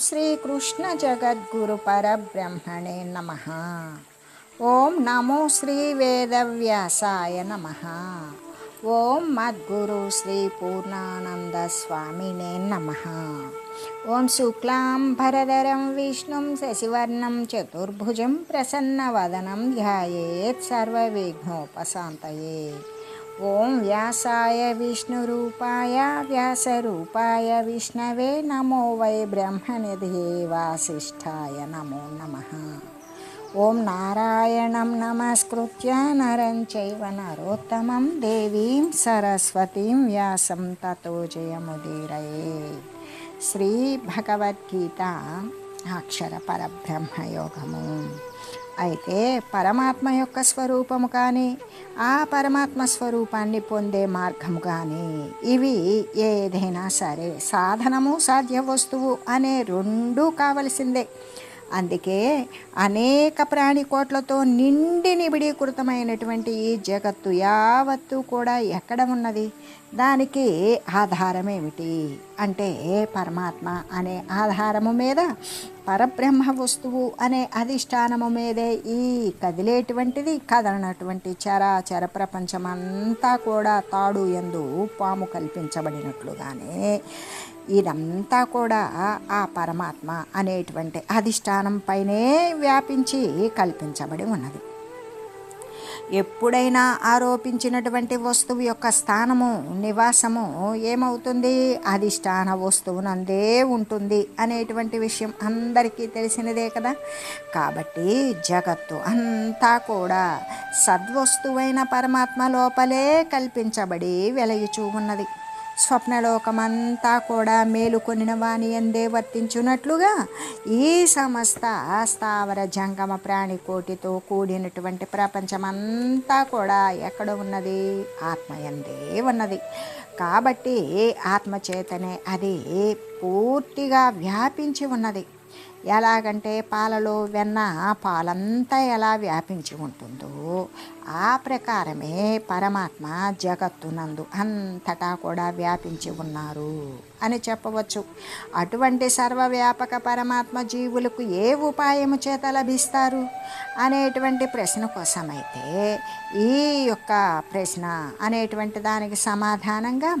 श्रीकृष्ण जगद्गुपरब्रह्मणे नम। ओं नमो श्रीवेदव्यासाय नम। ॐ मद्गुरु नम नमः। शुक्ला शुक्लां भरधरं विष्णुं शशिवर्णं चतुर्भुजं प्रसन्नवदनं ध्यायेत् सर्वविघ्नोपशान्तये। ओम व्यासाय विष्णुरूपाय व्यासरूपाय विष्णवे नमो वै ब्रह्मनिधे वासिष्ठाय नमो नमः। ओं नारायणं नमस्कृत्य नरं चैव नरोत्तमं देवीं सरस्वतीं व्यासं ततो जयमुदीरये। श्रीभगवद्गीता अक्षरपरब्रह्मयोगमु। అయితే పరమాత్మ యొక్క స్వరూపము కానీ ఆ పరమాత్మ స్వరూపాన్ని పొందే మార్గము కానీ ఇవి ఏదైనా సరే సాధనము సాధ్య వస్తువు అనే రెండూ కావలసిందే. అందుకే అనేక ప్రాణికోట్లతో నిండి నిబిడీకృతమైనటువంటి ఈ జగత్తు యావత్తు కూడా ఎక్కడ ఉన్నది? దానికి ఆధారమేమిటి? అంటే పరమాత్మ అనే ఆధారము మీద పరబ్రహ్మ వస్తువు అనే అధిష్టానము మీదే ఈ కదిలేటువంటిది కదలనటువంటి చరాచర ప్రపంచమంతా కూడా తాడు ఎందు పాము కల్పించబడినట్లుగానే ఇదంతా కూడా ఆ పరమాత్మ అనేటువంటి అధిష్టానం పైనే వ్యాపించి కల్పించబడి ఉన్నది. ఎప్పుడైనా ఆరోపించినటువంటి వస్తువు యొక్క స్థానము నివాసము ఏమవుతుంది? అధిష్టాన వస్తువునందే ఉంటుంది అనేటువంటి విషయం అందరికీ తెలిసినదే కదా. కాబట్టి జగత్తు అంతా కూడా సద్వస్తువైన పరమాత్మ లోపలే కల్పించబడి వెలయుచూ ఉన్నది స్వప్నలోకమంతా కూడా మేలుకొనిన వాణి ఎందే వర్తించున్నట్లుగా ఈ సమస్త స్థావర జంగమ ప్రాణికోటితో కూడినటువంటి ప్రపంచమంతా కూడా ఎక్కడ ఉన్నది? ఆత్మ ఎందే ఉన్నది. కాబట్టి ఆత్మచేతనే అది పూర్తిగా వ్యాపించి ఉన్నది. ఎలాగంటే పాలలో వెన్న పాలంతా ఎలా వ్యాపించి ఉంటుందో ఆ ప్రకారమే పరమాత్మ జగత్తునందు అంతటా కూడా వ్యాపించి ఉన్నారు అని చెప్పవచ్చు. అటువంటి సర్వవ్యాపక పరమాత్మ జీవులకు ఏ ఉపాయము చేత లభిస్తారు? అనేటువంటి ప్రశ్న కోసమైతే ఈ యొక్క ప్రశ్న అనేటువంటి దానికి సమాధానంగా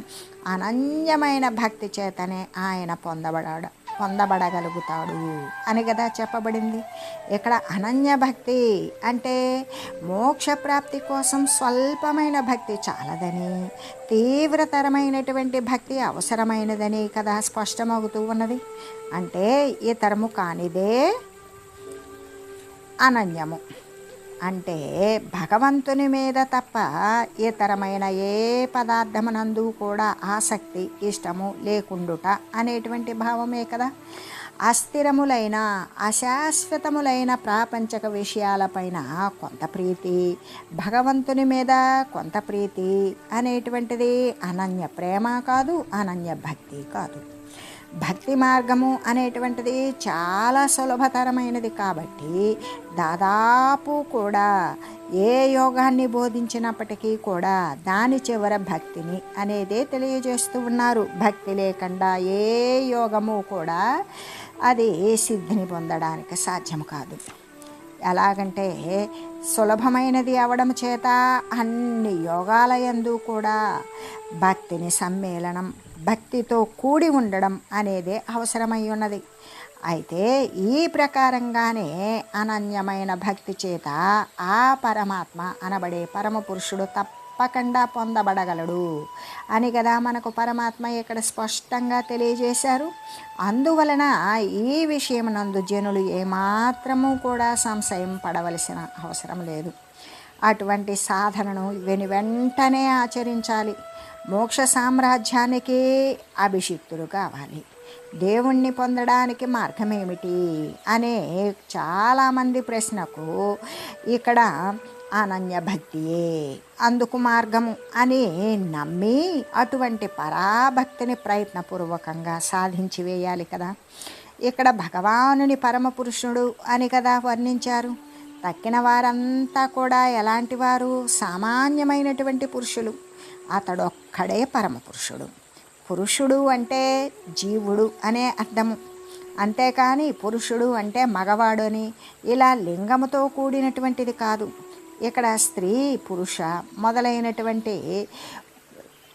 అనన్యమైన భక్తి చేతనే ఆయన పొందబడాడు. పొందబడగలుగుతాడు. అని కదా చెప్పబడింది. ఇక్కడ అనన్య భక్తి అంటే మోక్ష ప్రాప్తి కోసం స్వల్పమైన భక్తి చాలదని తీవ్రతరమైనటువంటి భక్తి అవసరమైనదని కదా స్పష్టమవుతూ ఉన్నది. అంటే ఇతరము కానిదే అనన్యము. అంటే భగవంతుని మీద తప్ప ఇతరమైన ఏ పదార్థమునందు కూడా ఆసక్తి ఇష్టము లేకుండుట అనేటువంటి భావమే కదా. అస్థిరములైన అశాశ్వతములైన ప్రాపంచక విషయాలపైన కొంత ప్రీతి భగవంతుని మీద కొంత ప్రీతి అనేటువంటిది అనన్య ప్రేమ కాదు అనన్య భక్తి కాదు. భక్తి మార్గము అనేటువంటిది చాలా సులభతరమైనది కాబట్టి దాదాపు కూడా ఏ యోగాన్ని బోధించినప్పటికీ కూడా దాని చివర భక్తిని అనేదే తెలియజేస్తూ ఉన్నారు. భక్తి లేకుండా ఏ యోగము కూడా అది సిద్ధిని పొందడానికి సాధ్యం కాదు. ఎలాగంటే సులభమైనది అవడం చేత అన్ని యోగాలయందు కూడా భక్తిని సమ్మేళనం భక్తితో కూడి ఉండడం అనేదే అవసరమై ఉన్నది అయితే ఈ ప్రకారంగానే అనన్యమైన భక్తి చేత ఆ పరమాత్మ అనబడే పరమ పురుషుడు తప్పకుండా పొందబడగలడు అని కదా మనకు పరమాత్మ ఇక్కడ స్పష్టంగా తెలియజేశారు. అందువలన ఈ విషయమునందు జనులు ఏమాత్రము కూడా సంశయం పడవలసిన అవసరం లేదు. అటువంటి సాధనను వెను వెంటనే ఆచరించాలి. మోక్ష సామ్రాజ్యానికి అభిషిక్తులు కావాలి. దేవుణ్ణి పొందడానికి మార్గం ఏమిటి అనే చాలామంది ప్రశ్నకు ఇక్కడ అనన్య భక్తియే అందుకు మార్గము అని నమ్మి అటువంటి పరాభక్తిని ప్రయత్నపూర్వకంగా సాధించి వేయాలి కదా. ఇక్కడ భగవానుని పరమ పురుషుడు అని కదా వర్ణించారు. తక్కిన వారంతా కూడా ఎలాంటి వారు? సామాన్యమైనటువంటి పురుషులు. అతడొక్కడే పరమ పురుషుడు పురుషుడు అంటే జీవుడు అనే అర్థము. అంతేకాని పురుషుడు అంటే మగవాడు అని ఇలా లింగముతో కూడినటువంటిది కాదు. ఇక్కడ స్త్రీ పురుష మొదలైనటువంటి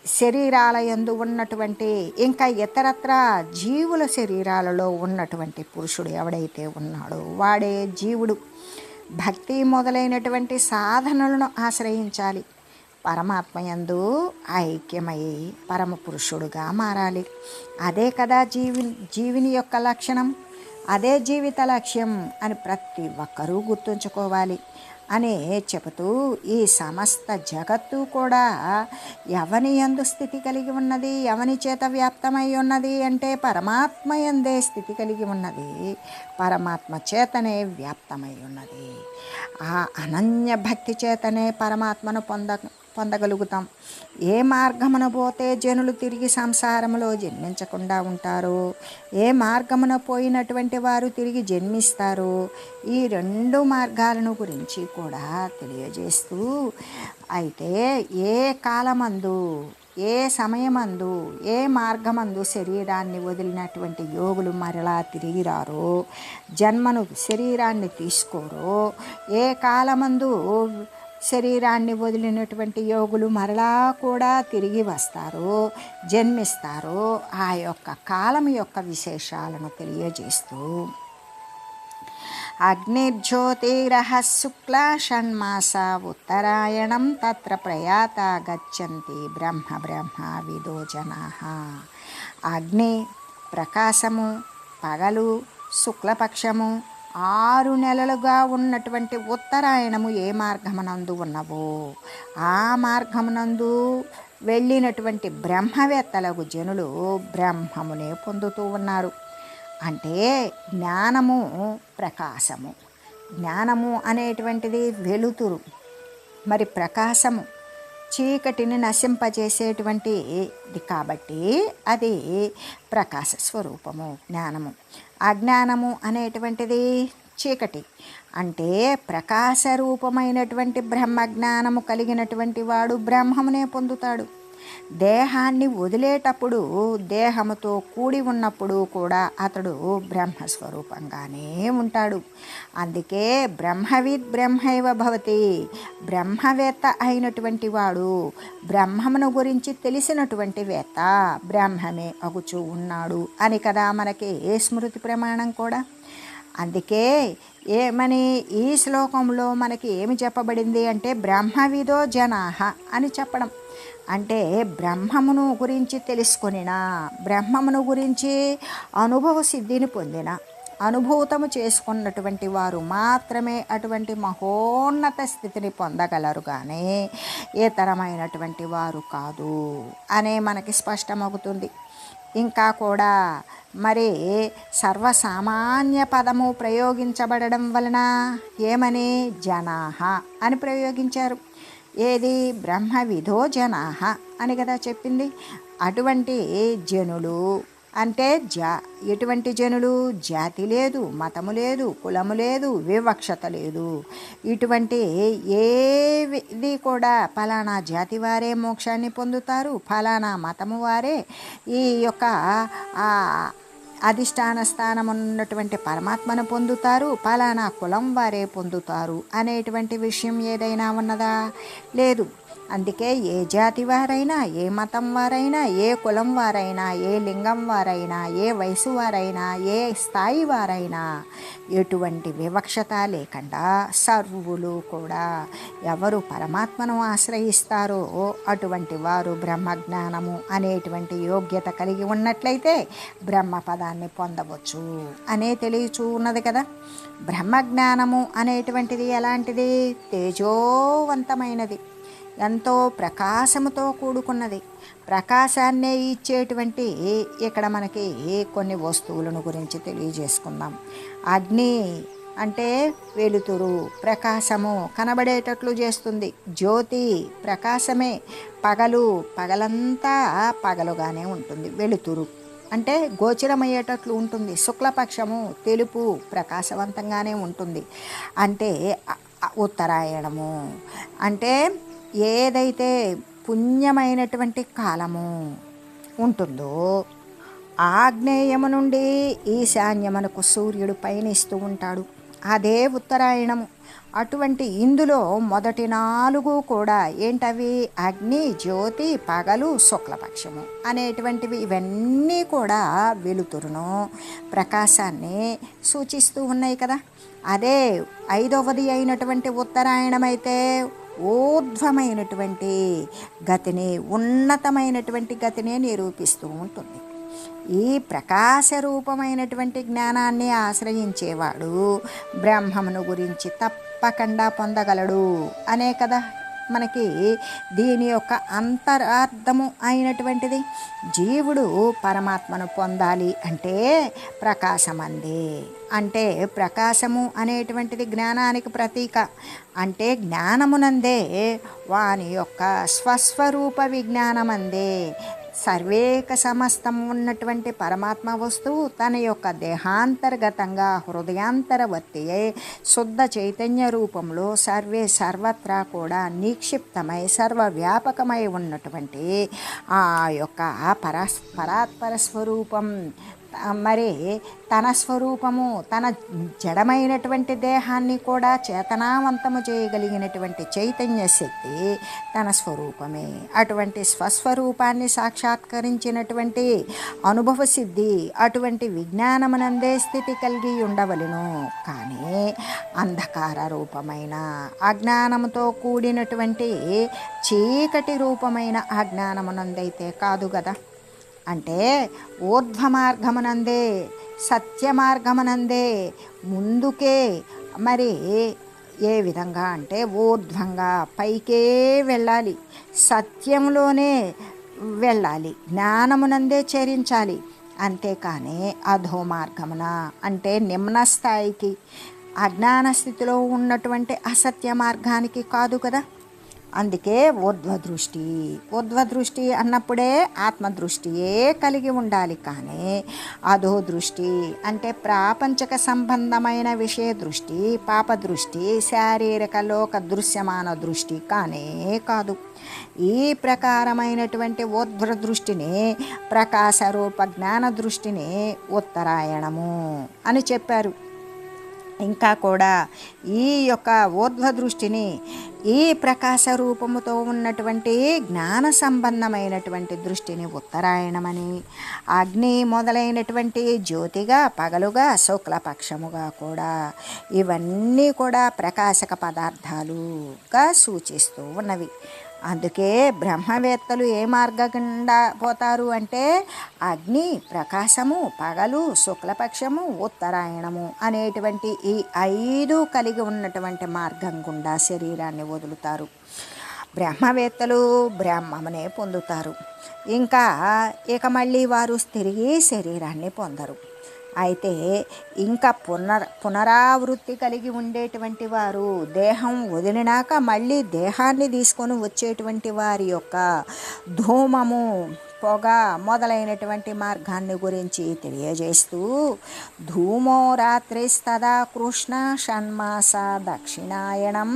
శరీరాల యందు ఉన్నటువంటి ఇంకా ఇతరత్ర జీవుల శరీరాలలో ఉన్నటువంటి పురుషుడు ఎవడైతే ఉన్నాడో వాడే జీవుడు. భక్తి మొదలైనటువంటి సాధనలను ఆశ్రయించాలి. పరమాత్మయందు ఐక్యమై పరమ పురుషుడుగా మారాలి. అదే కదా జీవి జీవిని యొక్క లక్షణం. అదే జీవిత లక్ష్యం అని ప్రతి ఒక్కరూ గుర్తుంచుకోవాలి. అని చెబుతూ ఈ సమస్త జగత్తు కూడా ఎవని ఎందు స్థితి కలిగి ఉన్నది ఎవని చేత వ్యాప్తమై ఉన్నది అంటే పరమాత్మ ఎందే స్థితి కలిగి ఉన్నది పరమాత్మ చేతనే వ్యాప్తమై ఉన్నది. ఆ అనన్య భక్తి చేతనే పరమాత్మను పొంద పొందగలుగుతాం. ఏ మార్గమున పోతే జనులు తిరిగి సంసారంలో జన్మించకుండా ఉంటారు? ఏ మార్గమున పోయినటువంటి వారు తిరిగి జన్మిస్తారు? ఈ రెండు మార్గాలను గురించి కూడా తెలియజేస్తూ అయితే ఏ కాలమందు ఏ సమయమందు ఏ మార్గమందు శరీరాన్ని వదిలినటువంటి యోగులు మరలా తిరిగి రారో జన్మను శరీరాన్ని తీసుకోరో ఏ కాలమందు శరీరాన్ని వదిలినటువంటి యోగులు మరలా కూడా తిరిగి వస్తారు జన్మిస్తారు ఆ యొక్క కాలం యొక్క విశేషాలను తెలియజేస్తూ. అగ్నిర్జ్యోతిరహ శుక్ల షణ్మాస ఉత్తరాయణం తత్ర ప్రయాత గచ్చంతి బ్రహ్మ బ్రహ్మ విదోజనా అగ్ని ప్రకాశము పగలు శుక్లపక్షము ఆరు నెలలుగా ఉన్నటువంటి ఉత్తరాయణము ఏ మార్గమునందు ఉన్నవో ఆ మార్గమునందు వెళ్ళినటువంటి బ్రహ్మవేత్తలకు జనులు బ్రహ్మమునే పొందుతూ ఉన్నారు. అంటే జ్ఞానము ప్రకాశము. జ్ఞానము అనేటువంటిది వెలుతురు. మరి ప్రకాశము చీకటిని నశింపజేసేటువంటిది కాబట్టి అది ప్రకాశ స్వరూపము జ్ఞానము. అజ్ఞానము అనేటువంటిది చీకటి. అంటే ప్రకాశ రూపమైనటువంటి బ్రహ్మజ్ఞానము కలిగినటువంటి వాడు బ్రహ్మమునే పొందుతాడు. దేహాన్ని వదిలేటప్పుడు దేహముతో కూడి ఉన్నప్పుడు కూడా అతడు బ్రహ్మస్వరూపంగానే ఉంటాడు. అందుకే బ్రహ్మవిద్ బ్రహ్మైవ భవతి. బ్రహ్మవేత్త అయినటువంటి వాడు బ్రహ్మమును గురించి తెలిసినటువంటి వేత్త బ్రహ్మమే అగుచూ ఉన్నాడు అని కదా మనకి ఏ స్మృతి ప్రమాణం కూడా. అందుకే ఏమని ఈ శ్లోకంలో మనకి ఏమి చెప్పబడింది అంటే బ్రహ్మవిదో జనాహ అని చెప్పడం. అంటే బ్రహ్మమును గురించి తెలుసుకొనిన బ్రహ్మమును గురించి అనుభవ సిద్ధిని పొందిన అనుభూతము చేసుకున్నటువంటి వారు మాత్రమే అటువంటి మహోన్నత స్థితిని పొందగలరు కానీ ఇతరమైనటువంటి వారు కాదు అనే మనకి స్పష్టమవుతుంది. ఇంకా కూడా మరి సర్వసామాన్య పదము ప్రయోగించబడడం వలన ఏమని? జనాహ అని ప్రయోగించారు. ఏది? బ్రహ్మ విధో జనాహ అని కదా చెప్పింది. అటువంటి జనులు? అంటే జా. ఎటువంటి జనులు? జాతి లేదు మతము లేదు కులము లేదు వివక్షత లేదు. ఇటువంటి ఏది కూడా ఫలానా జాతి వారే మోక్షాన్ని పొందుతారు ఫలానా మతము వారే ఈ యొక్క అధిష్టాన స్థానమున్నటువంటి పరమాత్మను పొందుతారు ఫలానా కులం వారే పొందుతారు అనేటువంటి విషయం ఏదైనా ఉన్నదా? లేదు. అందుకే ఏ జాతి వారైనా ఏ మతం వారైనా ఏ కులం వారైనా ఏ లింగం వారైనా ఏ వయసు వారైనా ఏ స్థాయి వారైనా ఎటువంటి వివక్షత లేకుండా సర్వులు కూడా ఎవరు పరమాత్మను ఆశ్రయిస్తారో అటువంటి వారు బ్రహ్మజ్ఞానము అనేటువంటి యోగ్యత కలిగి ఉన్నట్లయితే బ్రహ్మ పదాన్ని పొందవచ్చు అనే తెలియచూ ఉన్నది కదా. బ్రహ్మజ్ఞానము అనేటువంటిది ఎలాంటిది? తేజోవంతమైనది. ఎంతో ప్రకాశముతో కూడుకున్నది. ప్రకాశాన్నే ఇచ్చేటువంటి ఇక్కడ మనకి కొన్ని వస్తువులను గురించి తెలియజేసుకుందాం. అగ్ని అంటే వెలుతురు ప్రకాశము కనబడేటట్లు చేస్తుంది. జ్యోతి ప్రకాశమే పగలు పగలంతా పగలుగానే ఉంటుంది. వెలుతురు అంటే గోచరమయ్యేటట్లు ఉంటుంది. శుక్లపక్షము తెలుపు ప్రకాశవంతంగానే ఉంటుంది. అంటే ఉత్తరాయణము అంటే ఏదైతే పుణ్యమైనటువంటి కాలము ఉంటుందో ఆగ్నేయము నుండి ఈశాన్యమునకు సూర్యుడు పయనిస్తూ ఉంటాడు. అదే ఉత్తరాయణము. అటువంటి ఇందులో మొదటి నాలుగు కూడా ఏంటవి? అగ్ని జ్యోతి పగలు శుక్లపక్షము అనేటువంటివి ఇవన్నీ కూడా వెలుతురును ప్రకాశాన్ని సూచిస్తూ ఉన్నాయి కదా. అదే ఐదవది అయినటువంటి ఉత్తరాయణమైతే ఊర్ధ్వమైనటువంటి గతిని ఉన్నతమైనటువంటి గతినే నిరూపిస్తూ ఉంటుంది. ఈ ప్రకాశ రూపమైనటువంటి జ్ఞానాన్ని ఆశ్రయించేవాడు బ్రహ్మమును గురించి తప్పకుండా పొందగలడు. అనే కదా? మనకి దీని యొక్క అంతరార్థము అయినటువంటిది. జీవుడు పరమాత్మను పొందాలి అంటే ప్రకాశమంది. అంటే ప్రకాశము అనేటువంటిది జ్ఞానానికి ప్రతీక. అంటే జ్ఞానమునందే వాని యొక్క స్వస్వరూప విజ్ఞానమందే. సర్వేక సమస్తం ఉన్నటువంటి పరమాత్మ వస్తువు తన యొక్క దేహాంతర్గతంగా హృదయాంతరవర్తి శుద్ధ చైతన్య రూపంలో సర్వే సర్వత్రా కూడా నిక్షిప్తమై సర్వవ్యాపకమై ఉన్నటువంటి ఆ యొక్క పరస్ పరాత్పర స్వరూపం మరి తన స్వరూపము తన జడమైనటువంటి దేహాన్ని కూడా చేతనావంతము చేయగలిగినటువంటి చైతన్య శక్తి తన స్వరూపమే. అటువంటి స్వస్వరూపాన్ని సాక్షాత్కరించినటువంటి అనుభవ సిద్ధి అటువంటి విజ్ఞానమునందే స్థితి కలిగి ఉండవలను. కానీ అంధకార రూపమైన అజ్ఞానముతో కూడినటువంటి చీకటి రూపమైన అజ్ఞానమునందైతే కాదు కదా అంటే ఊర్ధ్వ మార్గమునందే సత్య మార్గమునందే ముందుకే మరి ఏ విధంగా అంటే ఊర్ధ్వంగా పైకే వెళ్ళాలి. సత్యంలోనే వెళ్ళాలి. జ్ఞానమునందే చేరించాలి. అంతేకాని అధో మార్గమున అంటే నిమ్న స్థాయికి అజ్ఞాన స్థితిలో ఉన్నటువంటి అసత్య మార్గానికి కాదు కదా. అందుకే ఊర్ధ్వదృష్టి. ఊర్ధ్వదృష్టి అన్నప్పుడే ఆత్మదృష్టియే కలిగి ఉండాలి కానీ అధో దృష్టి అంటే ప్రాపంచక సంబంధమైన విషయ దృష్టి పాప దృష్టి శారీరక లోక దృశ్యమాన దృష్టి కానే కాదు. ఈ ప్రకారమైనటువంటి ఊర్ధ్వ దృష్టిని ప్రకాశరూప జ్ఞాన దృష్టిని ఉత్తరాయణము అని చెప్పారు. ఇంకా కూడా ఈ యొక్క ఊర్ధ్వ దృష్టిని ఈ ప్రకాశ రూపముతో ఉన్నటువంటి జ్ఞాన సంబంధమైనటువంటి దృష్టిని ఉత్తరాయణమని అగ్ని మొదలైనటువంటి జ్యోతిగా పగలుగా శుక్లపక్షముగా కూడా ఇవన్నీ కూడా ప్రకాశక పదార్థాలుగా సూచిస్తూ ఉన్నవి. అందుకే బ్రహ్మవేత్తలు ఏ మార్గకుండా పోతారు అంటే అగ్ని ప్రకాశము పగలు శుక్లపక్షము ఉత్తరాయణము అనేటువంటి ఈ ఐదు కలిగి ఉన్నటువంటి మార్గం గుండా శరీరాన్ని వదులుతారు. బ్రహ్మవేత్తలు బ్రహ్మమునే పొందుతారు. ఇంకా ఇక మళ్ళీ వారు తిరిగి శరీరాన్ని పొందరు. అయితే ఇంకా పునర్ పునరావృత్తి కలిగి ఉండేటువంటి వారు దేహం వదిలినాక మళ్ళీ దేహాన్ని తీసుకొని వచ్చేటువంటి వారి యొక్క ధూమము పొగ మొదలైనటువంటి మార్గాన్ని గురించి తెలియజేస్తూ ధూమో రాత్రిస్తదా కృష్ణ షణ్మాస దక్షిణాయణం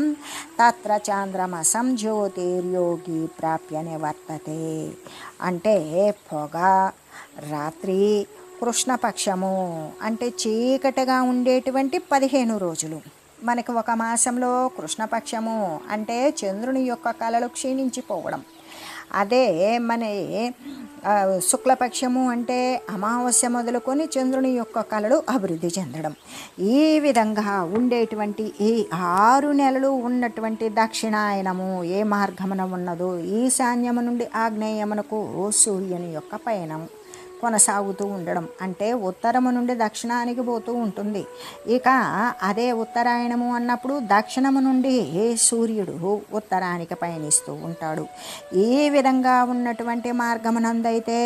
తత్ర చాంద్రమసం జ్యోతిర్యోగి ప్రాప్య నివర్తతే అంటే పొగ రాత్రి కృష్ణపక్షము అంటే చీకటిగా ఉండేటువంటి పదిహేను రోజులు. మనకి ఒక మాసంలో కృష్ణపక్షము అంటే చంద్రుని యొక్క కళలు క్షీణించిపోవడం. అదే మన శుక్లపక్షము అంటే అమావాస్య మొదలుకొని చంద్రుని యొక్క కళలు అభివృద్ధి చెందడం. ఈ విధంగా ఉండేటువంటి ఈ ఆరు నెలలు ఉన్నటువంటి దక్షిణాయనము ఏ మార్గమున ఉన్నదో ఈశాన్యము నుండి ఆగ్నేయమునకు సూర్యుని యొక్క పయనం కొనసాగుతూ ఉండడం. అంటే ఉత్తరము నుండి దక్షిణానికి పోతూ ఉంటుంది. ఇక అదే ఉత్తరాయణము అన్నప్పుడు దక్షిణము నుండి సూర్యుడు ఉత్తరానికి పయనిస్తూ ఉంటాడు. ఈ విధంగా ఉన్నటువంటి మార్గమునందైతే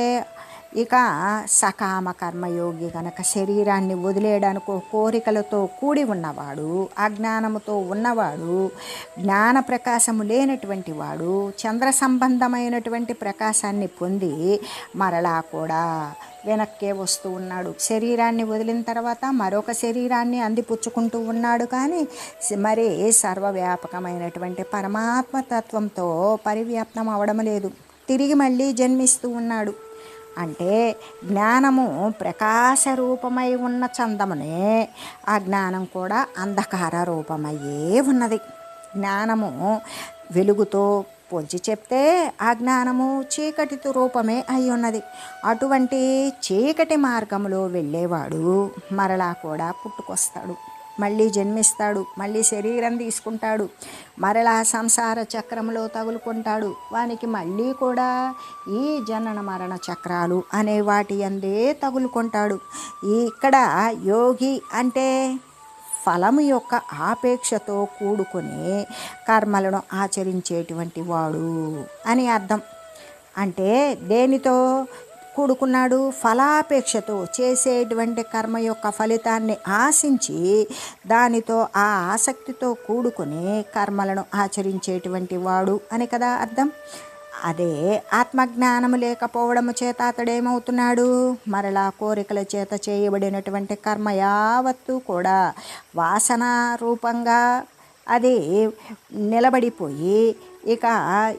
ఇక సకామ కర్మయోగి కనుక శరీరాన్ని వదిలేయడానికి కోరికలతో కూడి ఉన్నవాడు అజ్ఞానముతో ఉన్నవాడు జ్ఞాన ప్రకాశము లేనటువంటి వాడు చంద్ర సంబంధమైనటువంటి ప్రకాశాన్ని పొంది మరలా కూడా వెనక్కే వస్తూ ఉన్నాడు. శరీరాన్ని వదిలిన తర్వాత మరొక శరీరాన్ని అందిపుచ్చుకుంటూ ఉన్నాడు. కానీ మరి సర్వవ్యాపకమైనటువంటి పరమాత్మ తత్వంతో పరివ్యాప్తం అవడం లేదు. తిరిగి మళ్ళీ జన్మిస్తూ ఉన్నాడు. అంటే జ్ఞానము ప్రకాశ రూపమై ఉన్న చందమునే ఆ జ్ఞానం కూడా అంధకార రూపమయ్యే ఉన్నది. జ్ఞానము వెలుగుతో పోల్చి చెప్తే ఆ జ్ఞానము చీకటితో రూపమే అయి ఉన్నది. అటువంటి చీకటి మార్గంలో వెళ్ళేవాడు మరలా కూడా పుట్టుకొస్తాడు. మళ్ళీ జన్మిస్తాడు మళ్ళీ శరీరం తీసుకుంటాడు మరలా సంసార చక్రంలో తగులుకుంటాడు. వానికి మళ్ళీ కూడా ఈ జనన మరణ చక్రాలు అనే వాటి అందే తగులుకుంటాడు. ఇక్కడ యోగి అంటే ఫలము యొక్క ఆపేక్షతో కూడుకొని కర్మలను ఆచరించేటువంటి వాడు అని అర్థం. అంటే దేనితో? కూడుకున్నాడు. ఫలాపేక్షతో చేసేటువంటి కర్మ యొక్క ఫలితాన్ని ఆశించి దానితో ఆ ఆసక్తితో కూడుకుని కర్మలను ఆచరించేటువంటి వాడు అని కదా అర్థం? అదే ఆత్మజ్ఞానము లేకపోవడము చేత అతడేమవుతున్నాడు? మరలా కోరికల చేత చేయబడినటువంటి కర్మ యావత్తు కూడా వాసన రూపంగా అది నిలబడిపోయి ఇక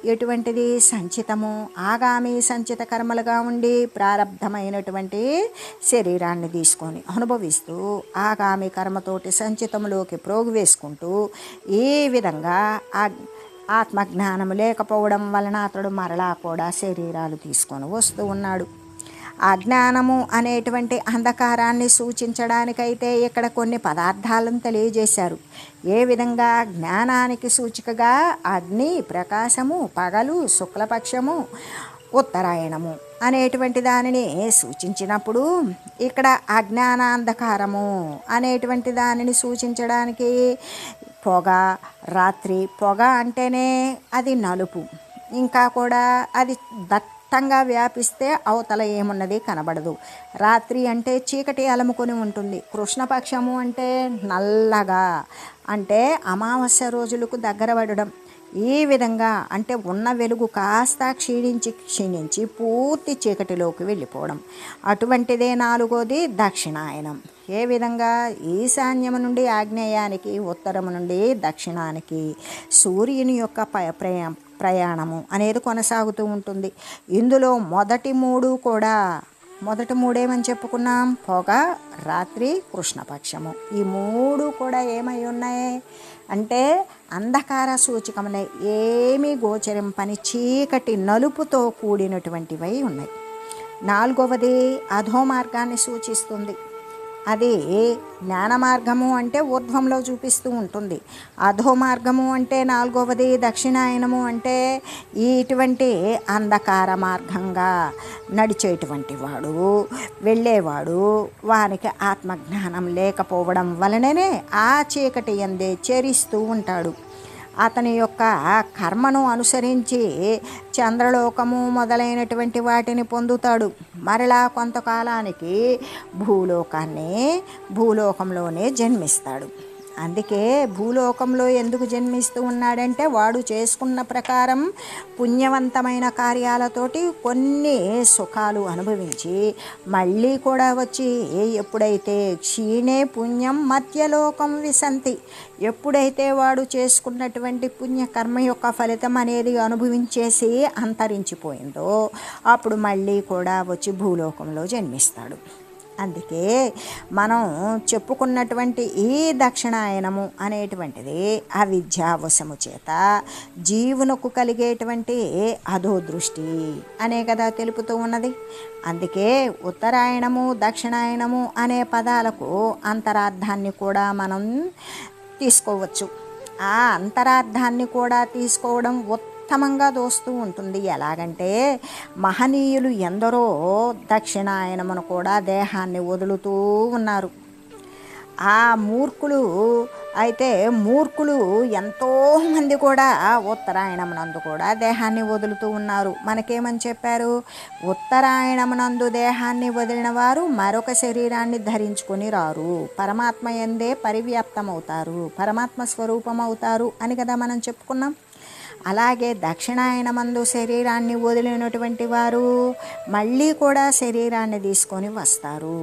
ఎటువంటిది సంచితము? ఆగామి సంచిత కర్మలుగా ఉండి ప్రారంధమైనటువంటి శరీరాన్ని తీసుకొని అనుభవిస్తూ ఆగామి కర్మతోటి సంచితములోకి ప్రోగు వేసుకుంటూ ఈ విధంగా ఆ ఆత్మజ్ఞానం లేకపోవడం వలన అతడు మరలా కూడా శరీరాలు తీసుకొని వస్తూ ఉన్నాడు. అజ్ఞానము అనేటువంటి అంధకారాన్ని సూచించడానికైతే ఇక్కడ కొన్ని పదార్థాలను తెలియజేశారు. ఏ విధంగా జ్ఞానానికి సూచికగా అగ్ని ప్రకాశము పగలు శుక్లపక్షము ఉత్తరాయణము అనేటువంటి దానిని సూచించినప్పుడు ఇక్కడ అజ్ఞానాంధకారము అనేటువంటి దానిని సూచించడానికి పొగ రాత్రి పొగ అంటేనే అది నలుపు. ఇంకా కూడా అది దట్టంగా వ్యాపిస్తే అవతల ఏమున్నది కనబడదు. రాత్రి అంటే చీకటి అలముకొని ఉంటుంది. కృష్ణపక్షము అంటే నల్లగా అంటే అమావాస్య రోజులకు దగ్గర పడడం. ఈ విధంగా అంటే ఉన్న వెలుగు కాస్త క్షీణించి క్షీణించి పూర్తి చీకటిలోకి వెళ్ళిపోవడం. అటువంటిదే నాలుగోది దక్షిణాయనం. ఏ విధంగా? ఈశాన్యము నుండి ఆగ్నేయానికి ఉత్తరము నుండి దక్షిణానికి సూర్యుని యొక్క ప ప్రయా ప్రయాణము అనేది కొనసాగుతూ ఉంటుంది. ఇందులో మొదటి మూడు కూడా మొదటి మూడేమని చెప్పుకున్నాం? పొగ రాత్రి కృష్ణపక్షము ఈ మూడు కూడా ఏమై ఉన్నాయి? అంటే అంధకార సూచకములే. ఏమీ గోచరింపని చీకటి నలుపుతో కూడినటువంటివై ఉన్నాయి. నాలుగవది అధో మార్గాన్ని సూచిస్తుంది. అది జ్ఞాన మార్గము అంటే ఊర్ధ్వంలో చూపిస్తూ ఉంటుంది. అధో మార్గము అంటే నాలుగవది దక్షిణాయనము అంటే ఇటువంటి అంధకార మార్గంగా నడిచేటువంటి వాడు వెళ్ళేవాడు వానికి ఆత్మజ్ఞానం లేకపోవడం వలననే ఆ చీకటి ఎందే చేరిస్తూ ఉంటాడు. అతని యొక్క కర్మను అనుసరించి చంద్రలోకము మొదలైనటువంటి వాటిని పొందుతాడు. మరలా కొంతకాలానికి భూలోకాన్ని భూలోకంలోనే జన్మిస్తాడు. అందుకే భూలోకంలో ఎందుకు జన్మిస్తూ ఉన్నాడంటే వాడు చేసుకున్న ప్రకారం పుణ్యవంతమైన కార్యాలతోటి కొన్ని సుఖాలు అనుభవించి మళ్ళీ కూడా వచ్చి ఎప్పుడైతే క్షీణే పుణ్యం మధ్యలోకం విసంతి ఎప్పుడైతే వాడు చేసుకున్నటువంటి పుణ్యకర్మ యొక్క ఫలితం అనేది అనుభవించేసి అంతరించిపోయిందో అప్పుడు మళ్ళీ కూడా వచ్చి భూలోకంలో జన్మిస్తాడు. అందుకే మనం చెప్పుకున్నటువంటి ఈ దక్షిణాయనము అనేటువంటిది అవిద్యావశము చేత జీవునకు కలిగేటువంటి అధో దృష్టి అనే కదా తెలుపుతూ ఉన్నది. అందుకే ఉత్తరాయణము దక్షిణాయనము అనే పదాలకు అంతరార్థాన్ని కూడా మనం తీసుకోవచ్చు. ఆ అంతరార్థాన్ని కూడా తీసుకోవడం ఉత్త ఉత్తమంగా దోస్తూ ఉంటుంది. ఎలాగంటే మహనీయులు ఎందరో దక్షిణాయనమును కూడా దేహాన్ని వదులుతూ ఉన్నారు. ఆ మూర్ఖులు అయితే మూర్ఖులు ఎంతోమంది కూడా ఉత్తరాయణమునందు కూడా దేహాన్ని వదులుతూ ఉన్నారు. మనకేమని చెప్పారు? ఉత్తరాయణమునందు దేహాన్ని వదిలిన వారు మరొక శరీరాన్ని ధరించుకొని రారు. పరమాత్మ ఎందే పరివ్యాప్తమవుతారు. పరమాత్మ స్వరూపం అవుతారు అని కదా మనం చెప్పుకున్నాం? అలాగే దక్షిణాయనమందు శరీరాన్ని వదిలినటువంటి వారు మళ్ళీ కూడా శరీరాన్ని తీసుకొని వస్తారు.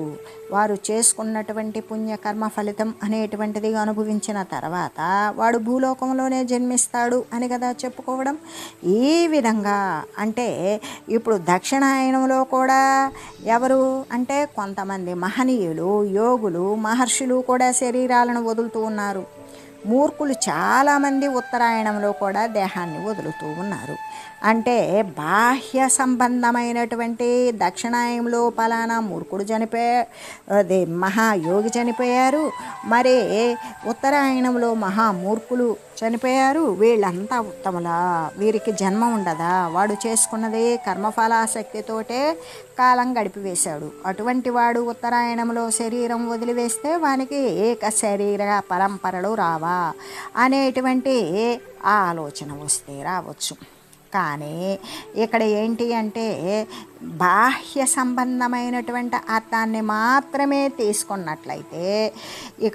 వారు చేసుకున్నటువంటి పుణ్యకర్మ ఫలితం అనేటువంటిది అనుభవించిన తర్వాత వాడు భూలోకంలోనే జన్మిస్తాడు అని కదా చెప్పుకోవడం? ఈ విధంగా అంటే ఇప్పుడు దక్షిణాయనంలో కూడా ఎవరు? అంటే కొంతమంది మహనీయులు యోగులు మహర్షులు కూడా శరీరాలను వదులుతూ ఉన్నారు. మూర్ఖులు చాలామంది ఉత్తరాయణంలో కూడా దేహాన్ని వదులుతూ ఉన్నారు. అంటే బాహ్య సంబంధమైనటువంటి దక్షిణాయంలో పలానా మూర్ఖుడు చనిపోయా అదే మహాయోగి చనిపోయారు. మరి ఉత్తరాయణంలో మహామూర్ఖులు చనిపోయారు. వీళ్ళంతా ఉత్తములా? వీరికి జన్మ ఉండదా? వాడు చేసుకున్నది కర్మఫలాసక్తితోటే కాలం గడిపివేశాడు. అటువంటి వాడు ఉత్తరాయణంలో శరీరం వదిలివేస్తే వానికి ఏక శరీర పరంపరలు రావా? అనేటువంటి ఆలోచన వస్తే రావచ్చు. కానీ ఇక్కడ ఏంటి అంటే బాహ్య సంబంధమైనటువంటి అర్థాన్ని మాత్రమే తీసుకున్నట్లయితే ఇక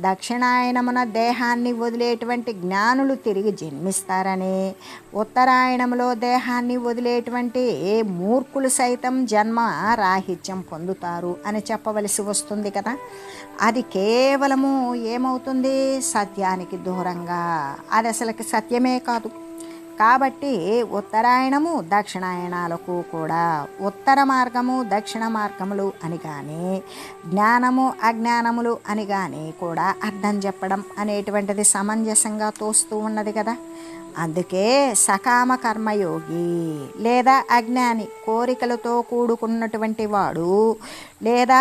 దక్షిణాయనమున దేహాన్ని వదిలేటువంటి జ్ఞానులు తిరిగి జన్మిస్తారని ఉత్తరాయణంలో దేహాన్ని వదిలేటువంటి మూర్ఖులు సైతం జన్మ రాహిత్యం పొందుతారు అని చెప్పవలసి వస్తుంది కదా. అది కేవలము ఏమవుతుంది? సత్యానికి దూరంగా. అది అసలుకి సత్యమే కాదు. కాబట్టి ఉత్తరాయణము దక్షిణాయనాలకు కూడా ఉత్తర మార్గము దక్షిణ మార్గములు అని కానీ జ్ఞానము అజ్ఞానములు అని కానీ కూడా అర్థం చెప్పడం అనేటువంటిది సమంజసంగా తోస్తూ ఉన్నది కదా. అందుకే సకామ కర్మయోగి లేదా అజ్ఞాని కోరికలతో కూడుకున్నటువంటి వాడు లేదా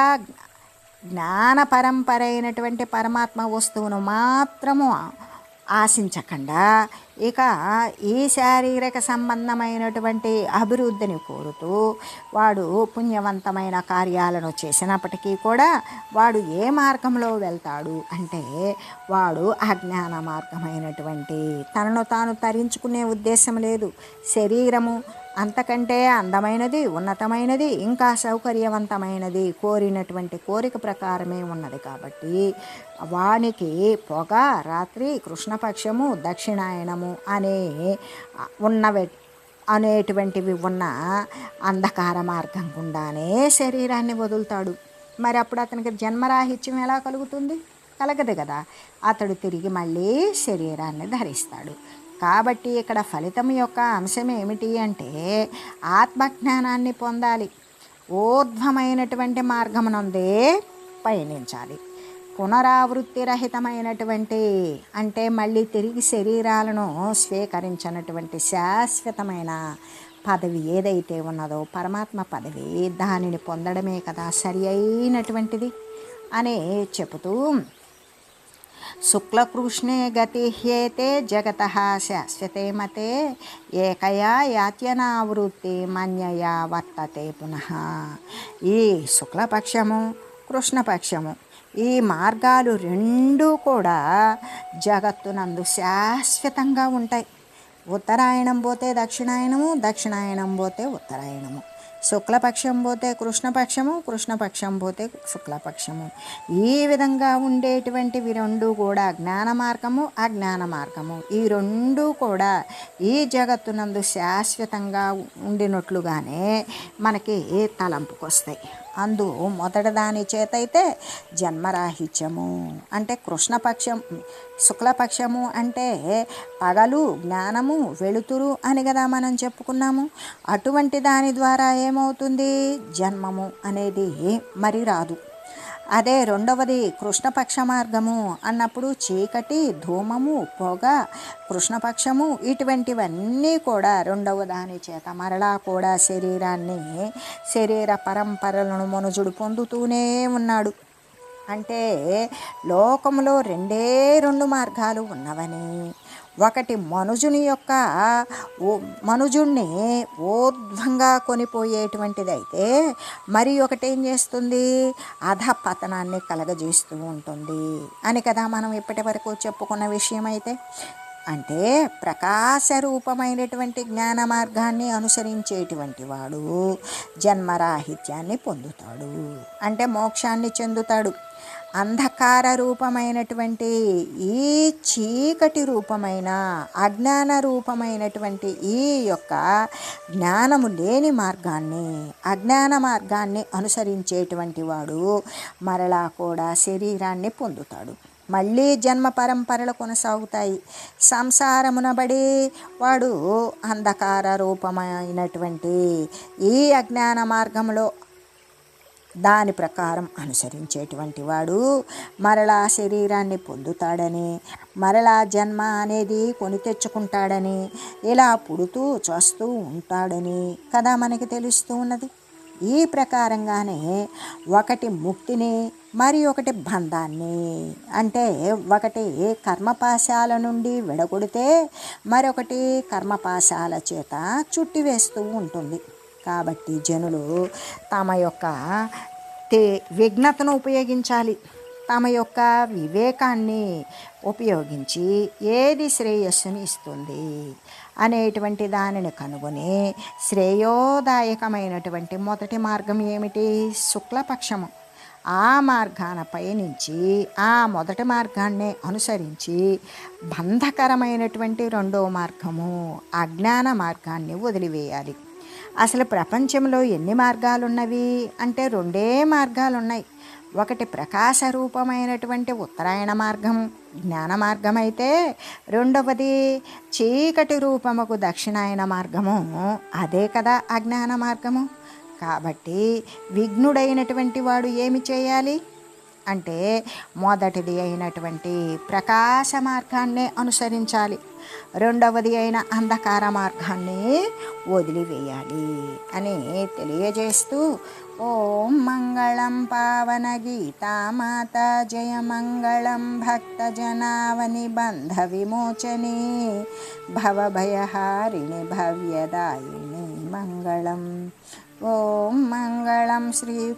జ్ఞాన పరంపరైనటువంటి పరమాత్మ వస్తువును మాత్రము ఆశించకుండా. ఇక ఈ శారీరక సంబంధమైనటువంటి అభివృద్ధిని కోరుతూ వాడు పుణ్యవంతమైన కార్యాలను చేసినప్పటికీ కూడా వాడు ఏ మార్గంలో వెళ్తాడు అంటే వాడు అజ్ఞాన మార్గమైనటువంటి తనను తాను తరించుకునే ఉద్దేశం లేదు. శరీరము అంతకంటే అందమైనది ఉన్నతమైనది ఇంకా సౌకర్యవంతమైనది కోరినటువంటి కోరిక ప్రకారమే ఉన్నది కాబట్టి వానికి పొగ రాత్రి కృష్ణపక్షము దక్షిణాయనము అనే ఉన్నవి అనేటువంటివి ఉన్న అంధకార మార్గం గుండానే శరీరాన్ని వదులుతాడు. మరి అప్పుడు అతనికి జన్మరాహిత్యం ఎలా కలుగుతుంది? కలగదు కదా. అతడు తిరిగి మళ్ళీ శరీరాన్ని ధరిస్తాడు. కాబట్టి ఇక్కడ ఫలితం యొక్క అంశం ఏమిటి అంటే ఆత్మజ్ఞానాన్ని పొందాలి. ఊర్ధ్వమైనటువంటి మార్గమునందే పయనించాలి. పునరావృత్తి రహితమైనటువంటి అంటే మళ్ళీ తిరిగి శరీరాలను స్వీకరించినటువంటి శాశ్వతమైన పదవి ఏదైతే ఉన్నదో పరమాత్మ పదవి దానిని పొందడమే కదా సరి అయినటువంటిది అని చెబుతూ శుక్లకృష్ణే గతిహ్యేతే జగత శాశ్వతే మతే ఏకయా యాత్యనావృత్తి మన్యయా వర్తతే పునః ఈ శుక్లపక్షము కృష్ణపక్షము ఈ మార్గాలు రెండూ కూడా జగత్తునందు శాశ్వతంగా ఉంటాయి. ఉత్తరాయణం పోతే దక్షిణాయనము దక్షిణాయనం పోతే ఉత్తరాయణము. శుక్లపక్షం పోతే కృష్ణపక్షము కృష్ణపక్షం పోతే శుక్లపక్షము. ఈ విధంగా ఉండేటువంటివి రెండు కూడా జ్ఞాన మార్గము అజ్ఞాన మార్గము. ఈ రెండు కూడా ఈ జగత్తునందు శాశ్వతంగా ఉండినట్లుగానే మనకి తలంపుకొస్తాయి. అందు మొదటి దాని చేతైతే జన్మరాహిత్యము. అంటే కృష్ణపక్షం శుక్లపక్షము అంటే పగలు జ్ఞానము వెలుతురు అని కదా మనం చెప్పుకున్నాము. అటువంటి దాని ద్వారా ఏమవుతుంది? జన్మము అనేది మరి రాదు. అదే రెండవది కృష్ణపక్ష మార్గము అన్నప్పుడు చీకటి ధూమము పొగ కృష్ణపక్షము ఇటువంటివన్నీ కూడా రెండవ దాని చేత మరలా కూడా శరీరాన్ని శరీర పరంపరలను మనుజుడు పొందుతూనే ఉన్నాడు. అంటే లోకంలో రెండే రెండు మార్గాలు ఉన్నవని. ఒకటి మనుజుని యొక్క మనుజుణ్ణి ఊర్ధ్వంగా కొనిపోయేటువంటిది అయితే మరి ఒకటి ఏం చేస్తుంది? అధపతనాన్ని కలగజేస్తూ ఉంటుంది. అని కదా మనం ఇప్పటి వరకు చెప్పుకున్న విషయం అయితే అంటే ప్రకాశ రూపమైనటువంటి జ్ఞాన మార్గాన్ని అనుసరించేటువంటి వాడు జన్మరాహిత్యాన్ని పొందుతాడు. అంటే మోక్షాన్ని చెందుతాడు. అంధకార రూపమైనటువంటి ఈ చీకటి రూపమైన అజ్ఞాన రూపమైనటువంటి ఈ యొక్క జ్ఞానము లేని మార్గాన్ని అజ్ఞాన మార్గాన్ని అనుసరించేటువంటి వాడు మరలా కూడా శరీరాన్ని పొందుతాడు. మళ్ళీ జన్మ పరంపరలు కొనసాగుతాయి. సంసారమునబడి వాడు అంధకార రూపమైనటువంటి ఈ అజ్ఞాన మార్గంలో దాని ప్రకారం అనుసరించేటువంటి వాడు మరలా శరీరాన్ని పొందుతాడని మరలా జన్మ అనేది కొని తెచ్చుకుంటాడని ఇలా పుడుతూ చూస్తూ ఉంటాడని కదా మనకి తెలుస్తూ ఉన్నది. ఈ ప్రకారంగానే ఒకటి ముక్తిని మరి ఒకటి బంధాన్ని. అంటే ఒకటి కర్మపాశాల నుండి విడగొడితే మరొకటి కర్మపాశాల చేత చుట్టివేస్తూ ఉంటుంది. కాబట్టి జనులు తమ యొక్క తే విఘ్నతను ఉపయోగించాలి. తమ యొక్క వివేకాన్ని ఉపయోగించి ఏది శ్రేయస్సుని ఇస్తుంది? అనేటువంటి దానిని కనుగొని శ్రేయోదాయకమైనటువంటి మొదటి మార్గం ఏమిటి? శుక్లపక్షము. ఆ మార్గాన పయనించి ఆ మొదటి మార్గాన్నే అనుసరించి బంధకరమైనటువంటి రెండో మార్గము అజ్ఞాన మార్గాన్ని వదిలివేయాలి. అసలు ప్రపంచంలో ఎన్ని మార్గాలు ఉన్నవి అంటే రెండే మార్గాలు ఉన్నాయి ఒకటి ప్రకాశ రూపమైనటువంటి ఉత్తరాయణ మార్గం జ్ఞాన మార్గం అయితే రెండవది చీకటి రూపముకు దక్షిణాయన మార్గము. అదే కదా అజ్ఞాన మార్గము. కాబట్టి విఘ్నుడైనటువంటి వాడు ఏమి చేయాలి? అంటే మొదటిది అయినటువంటి ప్రకాశ మార్గాన్నే అనుసరించాలి. రెండవది అయిన అంధకార మార్గాన్ని వదిలివేయాలి అని తెలియజేస్తూ ओम मंगलम पावन गीता माता जय मङ्गलं भक्तजनावनिबन्धविमोचने भवभयहारिणि भव्यदायिनि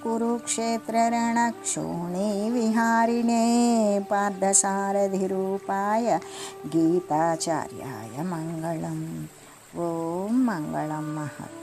कुरुक्षेत्र रणक्षोणी विहारिणे पादसारधि रूपाय गीताचार्याय मंगल ओम मंगल महत्।